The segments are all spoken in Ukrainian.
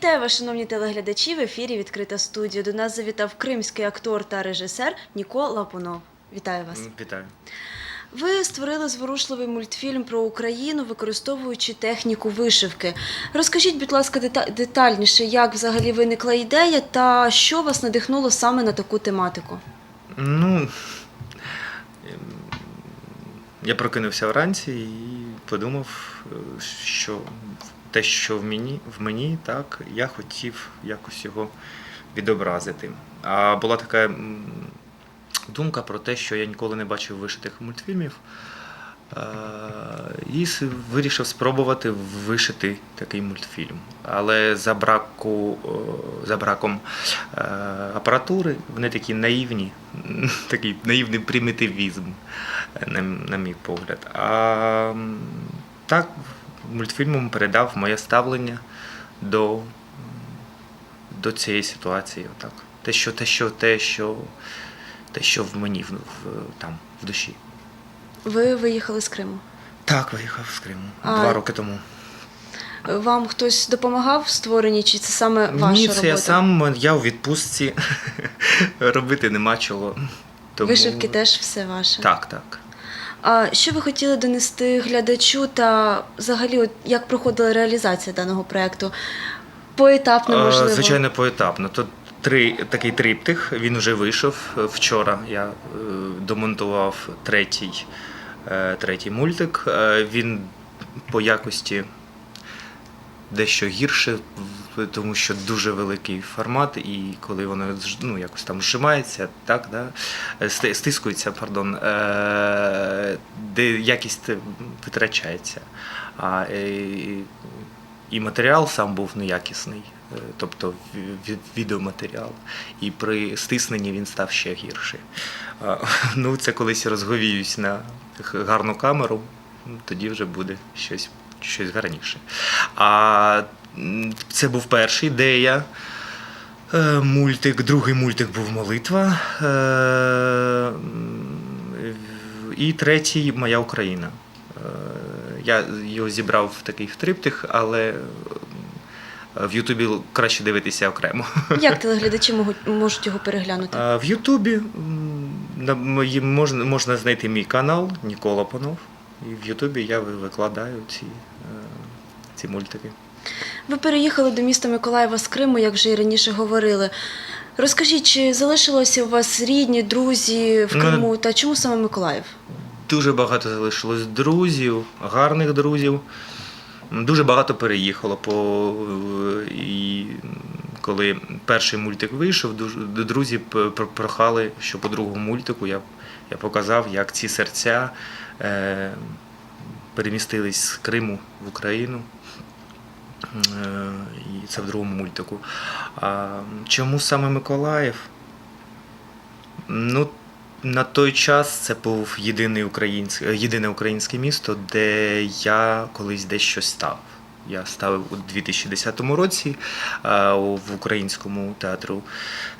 Вітаю вас, шановні телеглядачі. В ефірі відкрита студія. До нас завітав кримський актор та режисер Ніко Лапунов. Вітаю вас. Вітаю. Ви створили зворушливий мультфільм про Україну, використовуючи техніку вишивки. Розкажіть, будь ласка, детальніше, як взагалі виникла ідея та що вас надихнуло саме на таку тематику? Ну, ем, я прокинувся вранці і подумав, е, що те, що в мені, в мені, так, я хотів якось його відобразити. А була така думка про те, що я ніколи не бачив вишитих мультфільмів. Е, І вирішив спробувати вишити такий мультфільм. Але за, браку, за браком е, апаратури вони такі наївні, такий наївний примітивізм, на, мій погляд. А так, мультфільмом передав моє ставлення до, до цієї ситуації. Отак. Те, що, те, що, те, що, те, що в мені в, там, в душі. Ви виїхали з Криму. Так, виїхав з Криму А- два роки тому. Вам хтось допомагав в створенні, чи це саме ваша Ні, це робота? я сам, я у відпустці робити нема чого. Тому... Вишивки теж все ваше. Так, так. А що ви хотіли донести глядачу та взагалі, от як проходила реалізація даного проекту? Поетапно, Е, можливо? Звичайно, поетапно. Тут три, такий триптих, він вже вийшов. Вчора я е, домонтував третій, е, третій мультик. Е, Він по якості дещо гірше, тому що дуже великий формат, і коли воно ну, якось там зжимається, так, да, е, стискується, пардон, е, де якість витрачається. А, е, і матеріал сам був неякісний, е, тобто ві- ві- відеоматеріал. І при стисненні він став ще гірший. Ну, це колись розговіюсь на гарну камеру, тоді вже буде щось, щось гарніше. А це був перший, де я. е, Мультик, другий мультик був молитва. е, І третій Моя Україна. Е, Я його зібрав в такий триптих, але в Ютубі краще дивитися окремо. Як телеглядачі можуть, його переглянути? В Ютубі можна, можна знайти мій канал Нікола Панов. І в Ютубі я викладаю ці, е, ці мультики. Ви переїхали до міста Миколаєва з Криму, як вже і раніше говорили. Розкажіть, чи залишилося у вас рідні, друзі в Ну, Криму? Та чому саме Миколаїв? Дуже багато залишилось друзів, гарних друзів. Дуже багато переїхало по е, і коли перший мультик вийшов, друзі прохали, що по другому мультику я, я показав, як ці серця е, перемістились з Криму в Україну. Е, і це в другому мультику. А чому саме Миколаїв? Ну, на той час це був єдиний українське, єдине українське місто, де я колись десь щось став. Я ставив у 2010 році е, в українському театру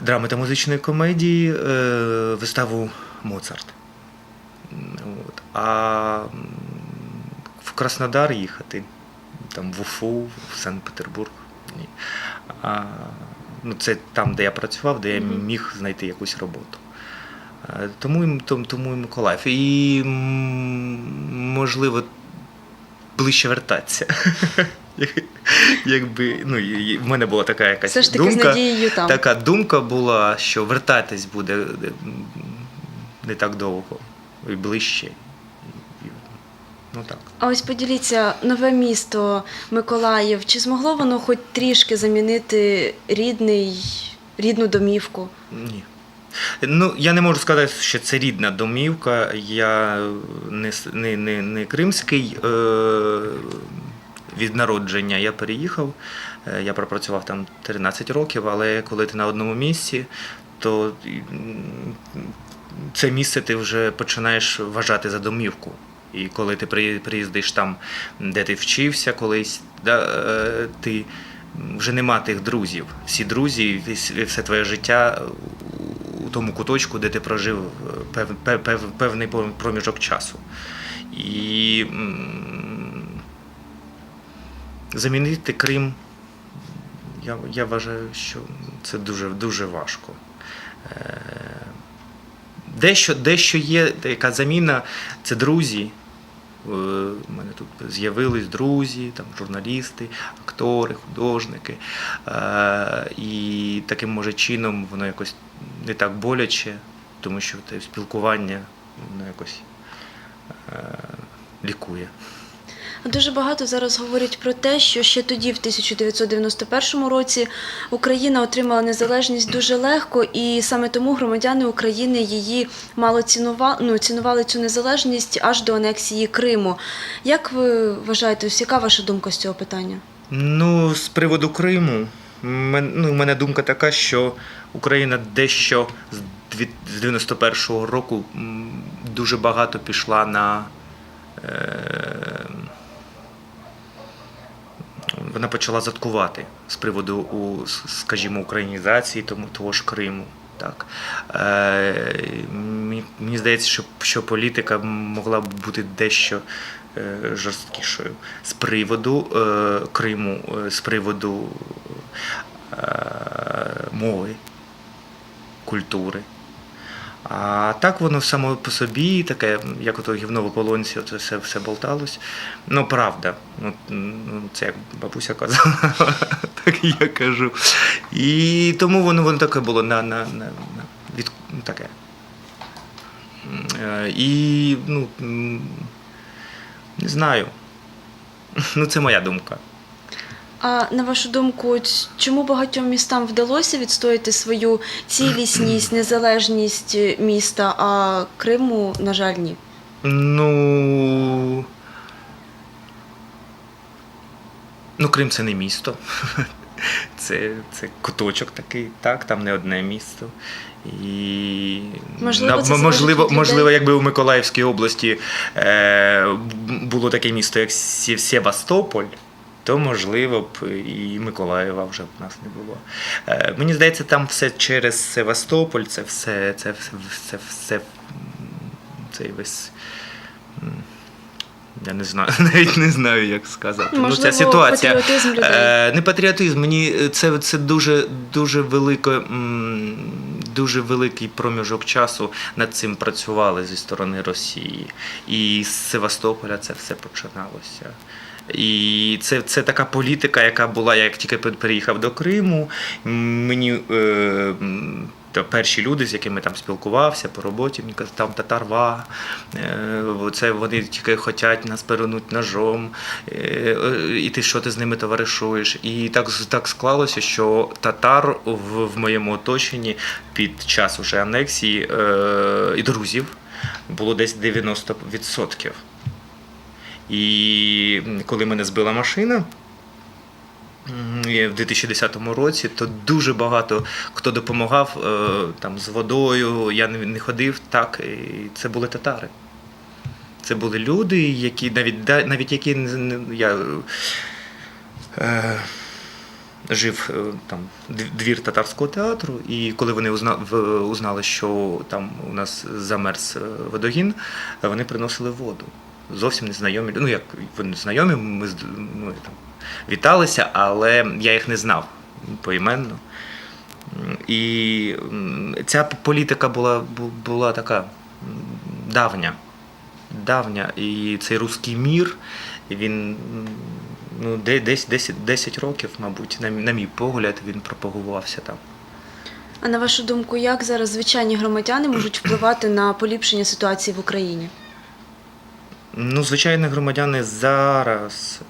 драми та музичної комедії е, виставу Моцарт. А в Краснодар їхати, там в Уфу, в Санкт-Петербург. А, ну, це там, де я працював, де я міг знайти якусь роботу. Е, Тому, тому, тому і Миколаїв. І можливо ближче вертатися. Якби, ну, і- в мене була така якась Все ж таки з надією там. Така думка була, що вертатись буде е, не так довго і ближче. Ну так. А ось поділіться, нове місто Миколаїв, чи змогло воно хоч трішки замінити рідний, рідну домівку? Ні. Ну, я не можу сказати, що це рідна домівка. Я не, не, не, не кримський е, від народження. Я переїхав, е, я пропрацював там 13 років, але коли ти на одному місці, то це місце ти вже починаєш вважати за домівку. І коли ти приїздиш там, де ти вчився колись, да, е, ти вже нема тих друзів. Всі друзі, все твоє життя тому куточку, де ти прожив е, пев, пев, пев- певний проміжок часу. І замінити Крим я, я вважаю, що це дуже, дуже важко. Е, Дещо, дещо є, яка заміна, це друзі. Е, У мене тут з'явились друзі, там, журналісти, актори, художники. І таким може чином воно якось не так боляче, тому що те спілкування воно якось е, лікує. Дуже багато зараз говорять про те, що ще тоді, в 1991 році, Україна отримала незалежність дуже легко, і саме тому громадяни України її мало цінували, ну, цінували цю незалежність аж до анексії Криму. Як ви вважаєте, ось яка ваша думка з цього питання? Ну, з приводу Криму, мен- ну, у мене думка така, що Україна дещо з дві- з 91-го року дуже багато пішла на. Е- вона почала заткувати з приводу, у, скажімо, українізації тому, того ж Криму. Так. Е, мені, мені здається, що, що політика могла б бути дещо е, жорсткішою з приводу е, Криму, е, з приводу е, мови, культури. А так воно само по собі, таке, як ото гівно в ополонці, це все, все болталось. Ну, правда. Ну, це як бабуся казала, так і я кажу. І тому воно, воно таке було на, на, на, на від, ну, таке. Е, І, ну, не знаю. Ну, це моя думка. А на вашу думку, чому багатьом містам вдалося відстояти свою цілісність, незалежність міста, а Криму, на жаль, ні? Ну. Ну, Крим це не місто. Це, це куточок такий, так, там не одне місто. І Можливо, це можливо, можливо, якби у Миколаївській області е, було таке місто, як Севастополь, то можливо б і Миколаєва вже б нас не було. Е, мені здається, там все через Севастополь, це все, це все, це все, цей весь. Я не знаю, навіть не знаю, як сказати. ну, ця ситуація. патріотизм людей. Е, не патріотизм, мені це, це дуже, дуже, велике, м, дуже великий проміжок часу над цим працювали зі сторони Росії. І з Севастополя це все починалося. І це, це така політика, яка була, як тільки переїхав до Криму. Мені е, то перші люди, з якими там спілкувався по роботі, мені казали, там татарва, е, це вони тільки хочуть нас перенуть ножом, е, е, і ти що ти з ними товаришуєш. І так, так склалося, що татар в, в моєму оточенні під час уже анексії е, і друзів було десь 90%. І коли мене збила машина, в 2010 році, то дуже багато хто допомагав е, там з водою. Я не, ходив так. І це були татари. Це були люди, які навіть навіть які я е, жив е, там двір татарського театру, і коли вони узнали, що там у нас замерз е, водогін, вони приносили воду. Зовсім незнайомі. лю- Ну як вони знайомі, ми ну, там, віталися, але я їх не знав поіменно. І ця політика була, була така давня. Давня. І цей руський мір, він ну, де- десь 10, 10 років, мабуть, на, на мій погляд, він пропагувався там. А на вашу думку, як зараз звичайні громадяни можуть впливати на поліпшення ситуації в Україні? Ну, звичайно, громадяни зараз.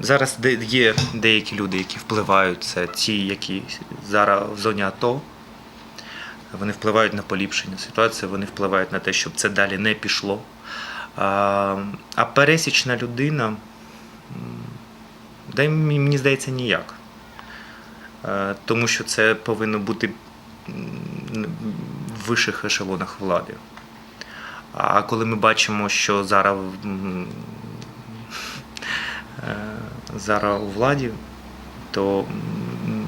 Зараз є деякі люди, які впливають, це ті, які зараз в зоні АТО. Вони впливають на поліпшення ситуації, вони впливають на те, щоб це далі не пішло. А, пересічна людина, мені мені здається, ніяк. Е, Тому що це повинно бути в вищих ешелонах влади. А коли ми бачимо, що зараз, е, зараз у владі, то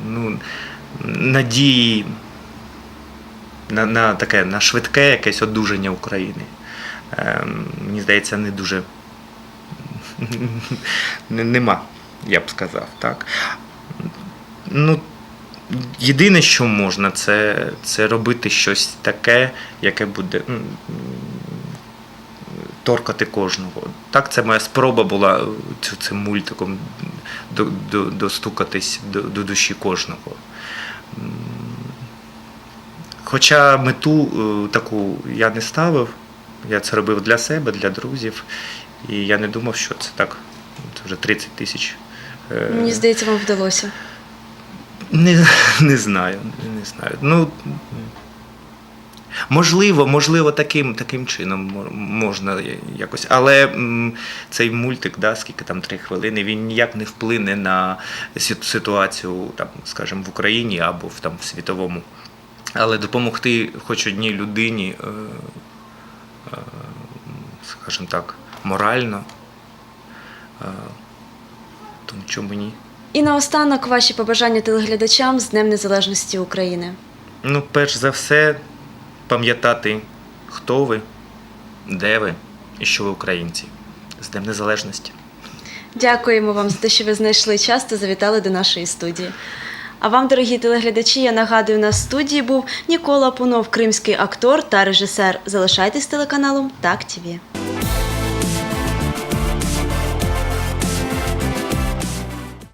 ну, надії на, на таке на швидке якесь одужання України, е, мені здається, не дуже нема. я б сказав, так. Ну, єдине, що можна, це, це робити щось таке, яке буде торкати кожного. Так, це моя спроба була е, цим мультиком до, до, достукатись до, до душі кожного. Хоча мету е, таку я не ставив, я це робив для себе, для друзів, і я не думав, що це так. Це вже 30 тисяч. е, Мені здається, вам вдалося. не, не знаю, не знаю. Ну, можливо, можливо, таким, таким чином можна якось. Але цей мультик, да, скільки там три хвилини, він ніяк не вплине на ситуацію, там, скажімо, в Україні або в, там, в світовому. Але допомогти хоч одній людині, е, е, скажімо так, морально, е, то чому ні? І наостанок ваші побажання телеглядачам з Днем Незалежності України. Ну, перш за все, пам'ятати, хто ви, де ви і що ви українці. З Днем Незалежності. Дякуємо вам за те, що ви знайшли час та завітали до нашої студії. А вам, дорогі телеглядачі, я нагадую, на студії був Нікола Пунов, кримський актор та режисер. Залишайтесь телеканалом Так ТІВІ.